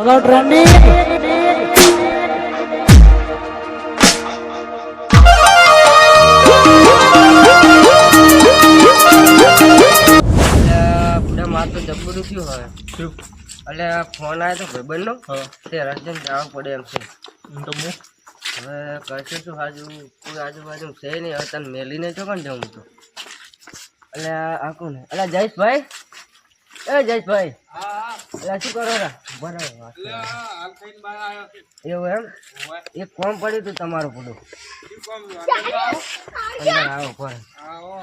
Hello, તો જબરું થયું હવે. એટલે ફોન આવ્યો તો ભાઈબંધનો. તે રસ્તે જવું પડે એમ છે. હવે કરશે શું હાજુ કોઈ આજુબાજુ છે નહીં હવે તને મેલીને છો પણ જવું તો એટલે આ કોને એટલે જયેશભાઈ. એ જયેશભાઈ. એટલે શું કરો રા બરાબર એવું એમ? એક કોમ પડ્યું હતું તમારું પૂરું અંદર આવો.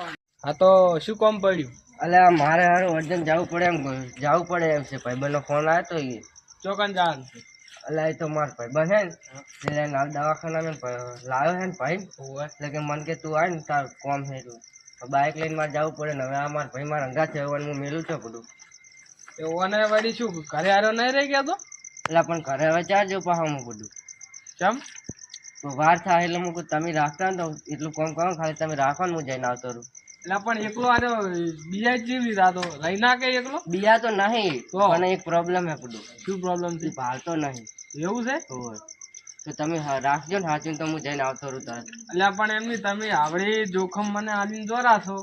હા તો શું કોમ પડ્યું? એટલે મારે હારું અર્જન્ટ જવું પડે એમ જવું પડે એમ છે. ભાઈબંધનો ફોન આવ્યો તો એ ચોકન જવાનું છે. એટલે એ તો મારો ભાઈબંધ છે ને. એટલે દવાખાનામાં લાવ્યો છે ને ભાઈ એટલે કે મને કે તું આય ને તાર કોમ છે તું. બાઇક લઈને મારે જવું પડે ને હવે આ મારા ભાઈ મારા અંગા છે હું મેલું છું બધું એવોને વળી શું ઘરે આરો નહીં રહી ગયા તો? એટલે પણ ઘરે હવે ચાર જો હું બધું. ચમ? તો વાર થાય એટલે હું કહું તમે રાખતા ને તો એટલું કોમ કરો ખાલી તમે રાખો ને હું જઈને આવતો રહું. એટલે પણ એકલો આરો બીજા જેવી રાતો રહી ના કે એકલો? બીજા તો નહીં? પણ એક પ્રોબ્લેમ હે બધું. શું પ્રોબ્લેમ છે? ભાલતો નહીં. એવું છે? હોય તો તમે રાખજો ને સાચવીને તો હું જઈને આવતો રહું તરત. એટલે પણ એમની તમે આવડી જોખમ મને આલીને જો રાખો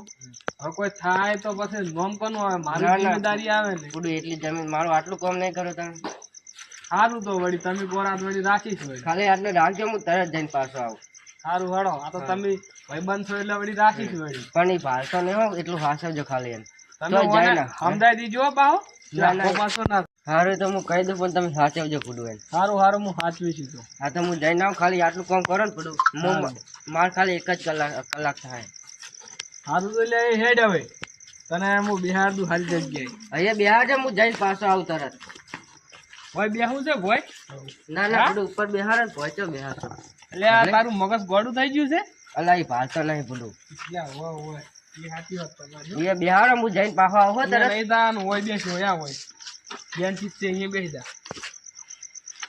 હવે કોઈ થાય તો પછી નોમ કોનું આવે? મારી જિમ્મેદારી આવે ને. બધું એટલી જમીન મારું આટલું કામ નહીં કરો તમે. સારું તો વળી તમે ગોરાત વળી રાખીશ ખાલી આટલું રાખજો હું તરત જઈને પાછો આવું. સારું હળો આ તો તમે ભાઈબંધ છો એટલે વળી રાખીશ વળી પણ એ ભાષો નહીં હો એટલું હાસવજો ખાલી એમ. તમે. સમજાઈ દીજો બાહો. ના, ના. પાછો ના. સારું તો હું કહી દઉં પણ તમે સાચવજો પડું એમ. સારું સારું હું સાચવીશું તો. હા તો હું જઈને આવું ખાલી આટલું કામ કરો ને પડું હું માર ખાલી એક જ કલાક કલાક થાય. સારું તો એટલે હેડ હવે. તને હું બિહાર દઉં સારી જગ્યાએ. અહીંયા બિહાર છે હું જઈને પાછો આવું તરત. ભાઈ બેહું છે ભાઈ ના ના? પડું ઉપર બેહાર ને પહોંચો બેહાર એટલે આ તારું મગજ ગોડું થઈ ગયું છે? અલા એ ભાળતો નહીં પડું એટલે હોય હોય. એ સાચી વાત તમારી એ બેહાર હું જઈને પાછો આવું તરત. નહીં હોય બે હોય હોય. ચીજ છે અહીંયા બેસી જા.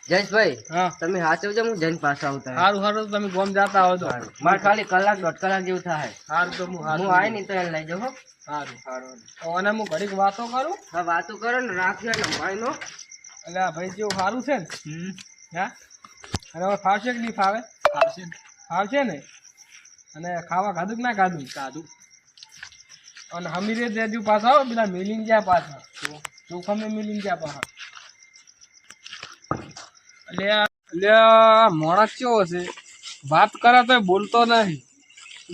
જયેશભાઈ હા. તમે સાચવજો હું જઈને પાછા આવું તરત સારું સારું તમે ગોમ જતા આવો તો. મારે ખાલી કલાક દોઢ કલાક જેવું થાય. સારું તો હું આય નહીં તો એને લઈ જાઉં સારું સારું અને હું ઘડીક વાતો કરું? હા વાતો કરો ને રાખજો ને. ભાઈનો એટલે આ ભાઈ જેવું સારું છે ને? હા? અને હવે ફાવશે કે નહીં ફાવે? ફાવશે ફાવશે ને? અને ખાવા ખાધું કે ના ખાધું? ખાધું. અને હમીરે દેજુ પાછા આવો પેલા મિલિંગ ગયા પાછા. ચોખમે મિલી ગયા પાછા. એટલે એટલે માણસ કેવો છે? વાત કરે તો બોલતો નહીં.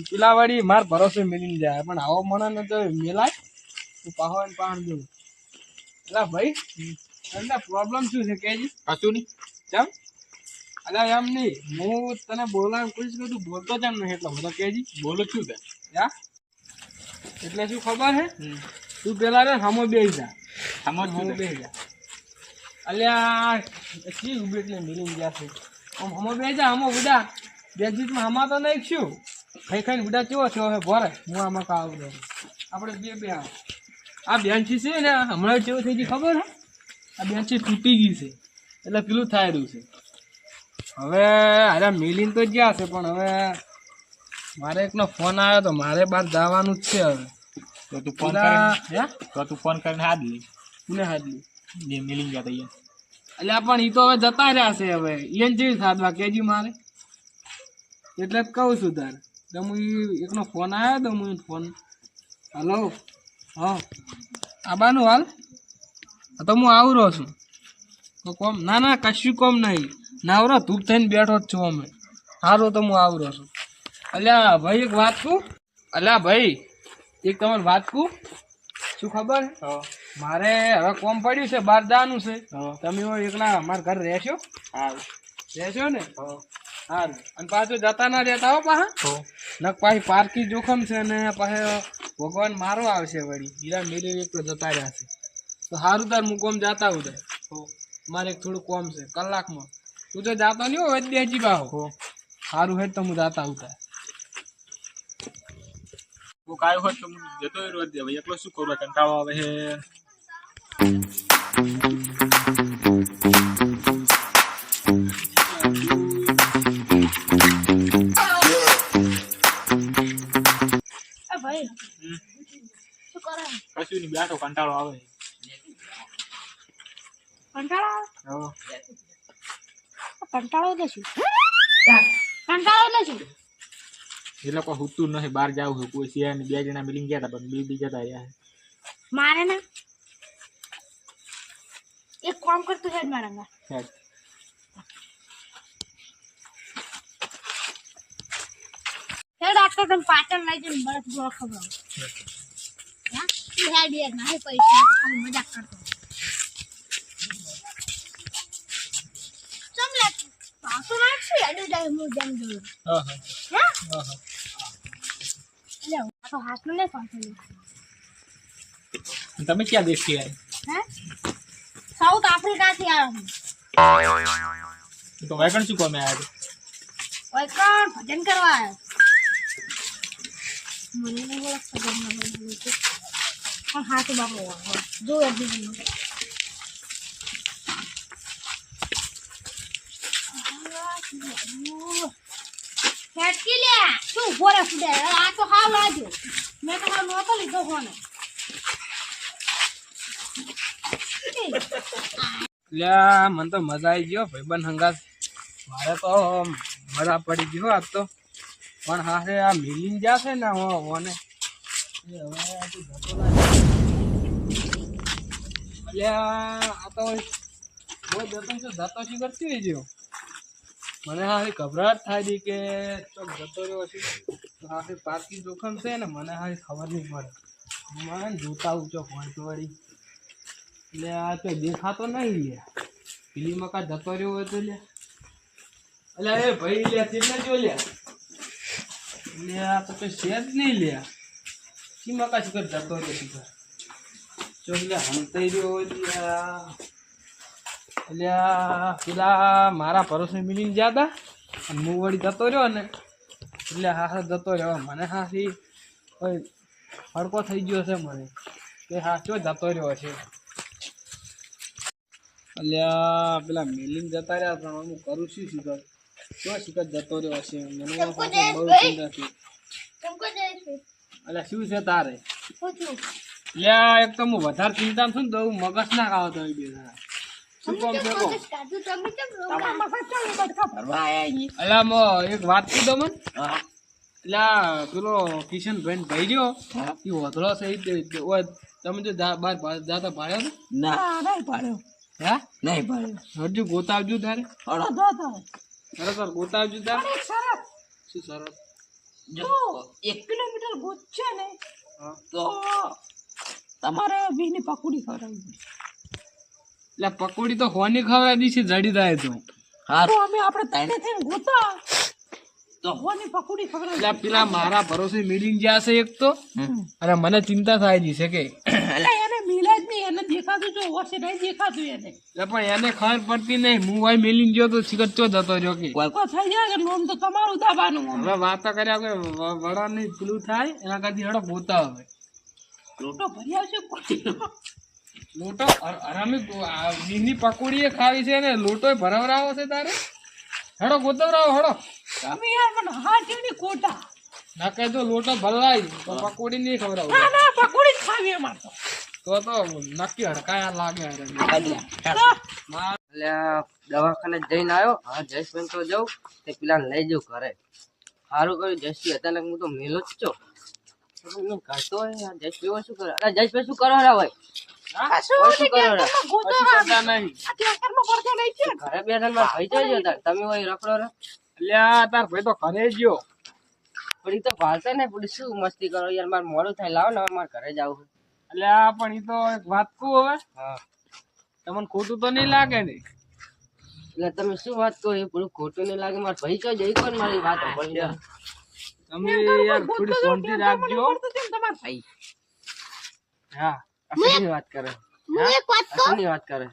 પેલા વળી માર ભરોસે મિલિન જાય. પણ આવો માણસ તો મેલાય તું પાહો ને પાહણ જેવું એટલે ભાઈ એટલે પ્રોબ્લેમ શું છે કેજી? કશું નહીં. કેમ? અલે એમ નહીં. હું તને બોલવાનું કોશિશ કરું તું બોલતો એમ નહીં. એટલો બધો કેજી બોલું છું તે યા? એટલે શું ખબર છે તું પેલા રે હમો બેસી જા. હમો બે જા. અલ્યા શી ઊભી એટલે મિલી ગયા છે. આમ હમો બે જા હમો ઉડા બેજીતમાં હમા તો નહીં શું ખાઈ ખાઈને ઉડા કેવો છે હવે? ભરે. હું આમાં કાવ દઉં આપણે બે બે આ બેન્ચી છે ને હમણાં કેવું થઈ ગઈ ખબર હે? આ બેન્ચી તૂટી ગઈ છે. એટલે પેલું થાય રહ્યું છે. હવે અરે મિલિન તો ગયા છે પણ હવે મારે એકનો ફોન આવ્યો તો મારે બહાર જવાનું જ છે હવે. તો તું ફોન કરીને હે? તો તું ફોન કરીને હાથ લે કોને હાથલી જે મિલિંગ ગયા તૈયાર. એટલે પણ એ તો હવે જતા રહ્યા છે હવે. એને જેવી સાધવા. કેજી મારે. એટલે જ કહું છું તારે. તો હું એકનો ફોન આવ્યો તો હું ફોન. હલો. હા. આબાનું હાલ. તો હું આવું રહ્યો છું. તો કોમ ના ના, કશું કોમ નહીં. નાવરો ધૂપ થઈને બેઠો જ છું અમે. સારું તો હું આવું રહ્યો છું. અલ્યા, ભાઈ, એક વાત કહું? અલ્યા, ભાઈ, એક તમારે વાત કહું? શું ખબર? મારે હવે કોમ પડ્યું છે બહાર જવાનું છે. તમે એકલા અમારા ઘર રહેશો? રહેશો ને? અને પાછું જતા ના રહેતા હો પાછા? નક પાછી પાર્કી જોખમ છે ને પાછો ભગવાન મારો આવશે વળી. હીરા મેલી એક તો જતા રહ્યા છે. તો સારું તાર હું કોમ જતા હું તાર. મારે એક થોડું કોમ છે કલાકમાં. તું તો જાતો નહીં હોય દેજી બાહો સારું હેડ તો હું જાતા હું તાર. તું કાયો હોત તો હું જતો રહ્યો એકલો શું કરું? કંટાળો આવે છે ભાઈ શું નહીં કંટાળો આવે કંટાળો કંટાળો કંટાળો એટલે શું હુતું નથી બહાર જાવ છે સિયા ને બે જણા મિલી ગયા હતા પણ બે બી જતા રહ્યા મારે ના? એક કામ કરતું હેડ મારા છે હે ડાક્ટર તમે પાટણ લઈ જઈને બરફ ગોળ ખવડાવો હા તું હેડ યાર ના પૈસા ખાલી મજાક કરતો ચમ લે પાછો નાખશું હેડ જાય હું જેમ જોયું હા હા હા હા હા લે આ તો હાથમાં નહીં પાછો તમે ક્યાં દેખી આવ્યા હે સાઉથ આફ્રિકાથી આવ્યો હું તો વેકણ શું કોમે આવ્યા ઓય કોણ ભજન કરવા આવ્યો મને નહીં ઓળખતો બોલું છું પણ હા તો બાપુ જો અભી ફેટકી લે શું ઊભો રે ફૂટે આ તો હાવ લાગ્યો મેં તો હાવ નહોતો લીધો ફોન લ્યા મને તો મજા આવી ગયો ભાઈબંધ હંગાત. મારે તો મજા પડી ગયો આજ તો. પણ હારે આ મિલિંગ છે ને હો ઓને એ હવે આ તો અલ્યા આ તો બહુ જતો છે જતો કરતી હોય જ્યો મને હા ગભરાટ થાય છે કે ચોક જતો રહ્યો છે. હારે પાર્કિંગ જોખમ છે ને મને હારી ખબર નહીં પડે. મને જોતા ઉચો પહોંચતો વળી એટલે આ તો દેખાતો નહીં લે. પેલી મકા જતો રહ્યો હોય તો લે. એટલે એ ભાઈ લે તેમને જો લે. લે, આ તો કઈ છે જ નહીં લે. શી મકા શિખર જતો હતો શિખર જો એટલે હંતાઈ રહ્યો એટલે પેલા મારા પરોસે મિલીને જ્યાં હતા, અને હું વળી જતો રહ્યો ને, એટલે હા હા જતો રહ્યો. મને હાથી હડકો થઈ ગયો છે મને. કે હા ચો જતો રહ્યો છે? અલ્યા પેલા મિલીને જતા રહ્યા પણ હું કરું છું શીખર જતો રહ્યો હશે? અલ્યા શું છે તારે? લ્યા એક તો વધારે ચિંતા છું ને તો મગજ ના ખાવ તો એક વાત કહું તમને એટલે પેલો કિશનભાઈ ભાઈ રહ્યો એ વધળો છે તમે જો બાર જાતા પાડ્યો ને ના નહીં પાડ્યો. હા? નહીં પાડ્યો. હજુ ગોતાવજો તારે. અડો ખરેખર ગોતાવજો એક સરસ. શું સરસ? જો. એક કિલોમીટર ગોત છે ને તો તમારે વીની પકોડી ખવડાવી એટલે પકોડી તો હોની ખવડાવી છે જડી જાય તો. હા. તો અમે આપણે તઈને થઈને ગોતા. તો હોની પકોડી ખવડાવી એટલે પેલા મારા ભરોસે મિલિંગ જ્યાં છે એક તો. અને મને ચિંતા થાય છે કે? એટલે એને મિલે જ નહીં એને દેખાતું જો ઓછે નહીં દેખાતું એને. પણ એને ખબર પડતી નહીં. હું વાય મિલિંગ ગયો તો શિખર જતો રહ્યો કે? કોઈ થઈ જાય કે લોન તો તમારું દાબાનું હવે વાતો કર્યા કે વડા નહીં પેલું થાય એના કરતી હેડો ગોતા હવે. લોટો ભરી આવશે લોટો હરામી વીની પકોડી ખાવી છે ને લોટો ભરવરાવો છે તારે? હેડો ગોતવરાવો હેડો તમે યાર મને હાટીની કોટા ના કહે તો લોટો ભરવાય પકોડી નહીં ખવડાવું. ના ના પકોડી ખાવી અમાર તો તો નક્કી હડકાયા લાગે એટલે દવાખાને જઈને આવ્યો. હા જયેશભાઈ તો જાઉં. તે પેલા લઈ જાઉં ઘરે. સારું કર્યું. જયશ્રી અચાનક હું તો મેલો જ છો. કરતો હોય જયશ્રી શું કરે? અરે જયેશભાઈ શું કરો રા ભાઈ ઘરે બેઠા ભાઈ જોઈ જતા તમે હોય રખડો રા? અલ્યા તાર ભાઈ તો ઘરે ગયો. પણ તો ભાળતા ને પડી શું મસ્તી કરો? યાર મારે મોડું થાય. લાવો ને હવે મારે ઘરે જવું છે આ પણ ઈ તો એક વાત કહું હવે. હા. તમને ખોટું તો નહીં લાગે ને? એટલે તમે શું વાત કહો એ બધું ખોટું નહીં લાગે. મારા ભાઈ કઈ જઈ કોણ મારી વાત સાંભળી તમે યાર થોડી શાંતિ રાખજો. તમાર? ભાઈ. હા અસલની વાત કરે? હું? એક વાત કરે?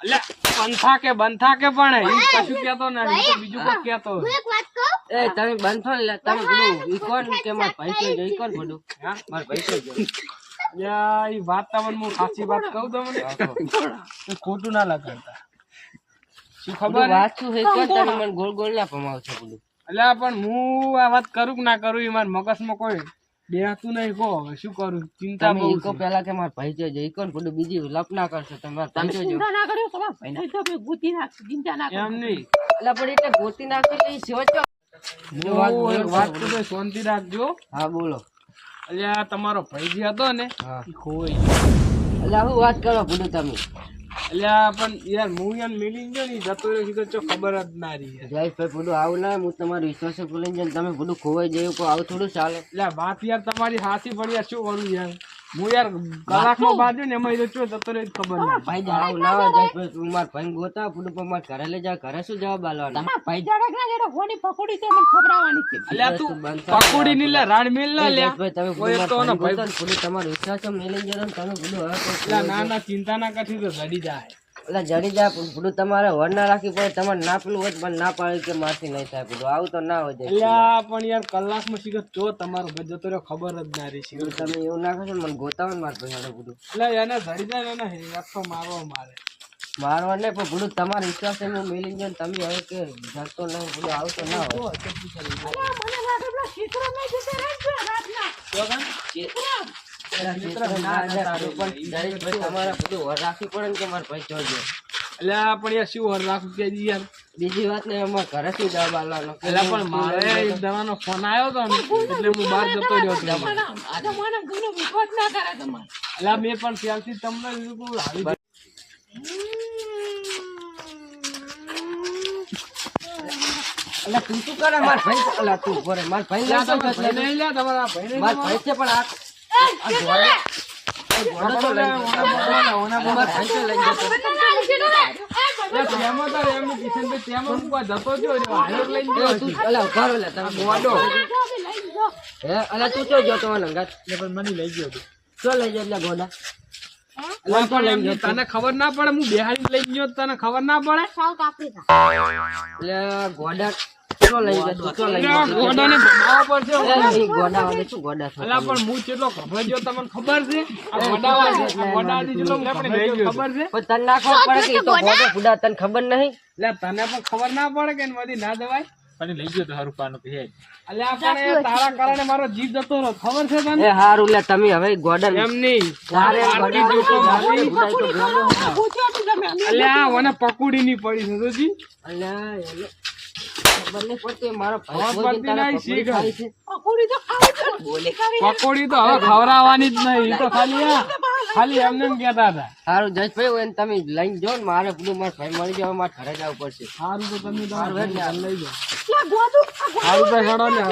એટલે બંથા કે બંથા કે પણ ઈ કશું કહેતો નહીં તો બીજું કોઈ કહેતો હોય. એક વાત કહું? એ તમે બંધ ને તમે પેલું ઈ કોણ કે મારા ભાઈ જોઈ જઈ કોણ બધું. હા? મારા ભાઈ કઈ જઈ વાત તમને હું સાચી વાત કહું તમને? ખોટું ના લગાડતા. શું ખબર વાત શું છે કોણ? તમે મને ગોળ ગોળ ના છો બધું અલ્યા પણ હું આ વાત કરું કે ના કરું એ મારા મગજમાં કોઈ બેહતું નહીં કહો હવે શું કરું? ચિંતા બહુ ઈકો કે મારા ભાઈ છે ઈકો ને બધું બીજી લપ ના કરશો તમે મારા ચિંતા ના કર્યો તમારા ભાઈને તો આપણે ગોતી નાખશું ચિંતા ના એમ નહીં. એટલે પણ એટલે ગોતી નાખો એટલે વાત શાંતિ રાખજો. હા બોલો. એટલે આ તમારો ભાઈ જે હતો ને હા. ઈ ખોવાઈ એટલે હું વાત કરો બધું તમે. એટલે આ પણ યાર હું યાર મિલી ગયો ને જતો રહ્યો તો ખબર જ ના રહી. જયેશભાઈ બધું આવું ના હું તમારો વિશ્વાસ ભૂલી જાય તમે બધું ખોવાઈ જયું આવું થોડું ચાલે. એટલે વાત યાર તમારી હાથી પડી શું કરું યાર? હું યાર કલાકમાં બાજુ ને એમાં ઈ તો જતો ખબર ના ભાઈ જાડા ના જાય તું માર ભાઈ ગોતા ફૂડ પર માર ઘરે લઈ જા ઘરે શું જવાબ આલવાનો? તમારા ભાઈ જાડા ના જેડો હોની પકોડી તે મને ખબરાવાની છે. એટલે તું. પકોડી ની લે રાણ મિલ ના લે. ભાઈ તમે કોઈ બધું તો ને ભાઈ. ફૂડ તમારો વિશ્વાસ છે મેલી જરા તમે બોલો ના ના ચિંતા ના કરતી તો જડી જાય. એટલે જડીદા જાય પણ બધું તમારે વર ના રાખી પડે તમારે ના પેલું હોય તો મને ના પાડે કે મારથી નહીં થાય બધું આવું તો ના હોય એટલે પણ યાર કલાકમાં શીખર તો તમારો ભાઈ જતો રહ્યો ખબર જ ના રહી છે તમે એવું ના કરશો ને મને ગોતાવો ને મારા ભાઈ બધું એટલે એને જડી ને એને હેરાત તો મારવો મારે. મારવા નહીં પણ ભૂલું તમારો વિશ્વાસ એમ મેલી જાય તમે હવે કે જતો નહીં બધું આવું તો ના હોય. તમારે બધું વર રાખવી પડે ને કે મારા ભાઈ જોજો એટલે પણ યાર શું હર રાખું કે યાર? બીજી વાત ને અમારે ઘરે શું જવાબ આલવાનો એટલે પણ મારે એક દવાનો ફોન આવ્યો હતો ને એટલે હું બહાર જતો રહ્યો હતો એટલે કરે મેં પણ ત્યારથી તમને એટલે તું શું કરે? મારા ભાઈ તું રહે. મારા ભાઈ મારા ભાઈ છે પણ આ તો તો ગયો તું છું. અલા ઊભા રહો લે તમે ગોડો હે અલા તું તો જતો હોય ને અંગાત એટલે પણ મને લઈ ગયો ચો લઈ જાય એટલે ગોડા તને ખબર ના પડે હું બિહારી લઈ ગયો તને ખબર ના પડે સાઉથ આફ્રિકા એટલે ગોડા ચો લઈ જાય તું લઈ લ્યા, જાય ઘોડાને પડશે ગોડા વાળે શું ગોડા અલા પણ હું કેટલો ખબર જો તમને ખબર છે? આ જેટલો ખબર પણ તને ના પડે કે તો ગોડો? બુડા તને ખબર નહીં? એટલે તને પણ ખબર ના પડે કે ના દવાય પણ લઈ ગયો તો હારું પાનું કે હે એટલે તારા કારણે મારો જીવ જતો રહ્યો ખબર છે તને? એ હારું લે તમે હવે ગોડા એમ નહીં. તારે જોતો મારી. આ મને પકોડી ની પડી છે જોજી. અલ્યા, મારો ભાઈ પકોડી તો હવે ખવડાવવાની જ નહીં તો ખાલી ખાલી એમને કેતા હતા. સારું જયેશભાઈ હોય ને તમે લઈને જાઓ ને મારે બધું મારા ભાઈ મળી જાવ મારે ઘરે જવું પડશે. સારું તો તમે લઈ જાઓ. સારું તો હેડો ને